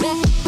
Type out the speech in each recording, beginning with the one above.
back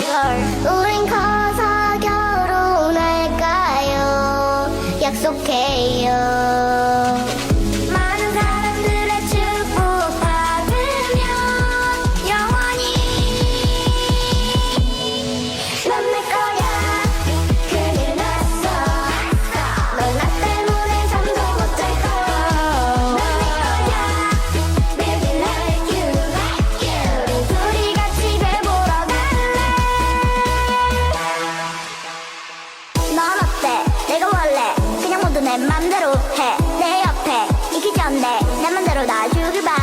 우린 커서 결혼할까요? 약속해요. 맘대로 해 내 옆에 있기 전에 내 맘대로 놔주길 봐.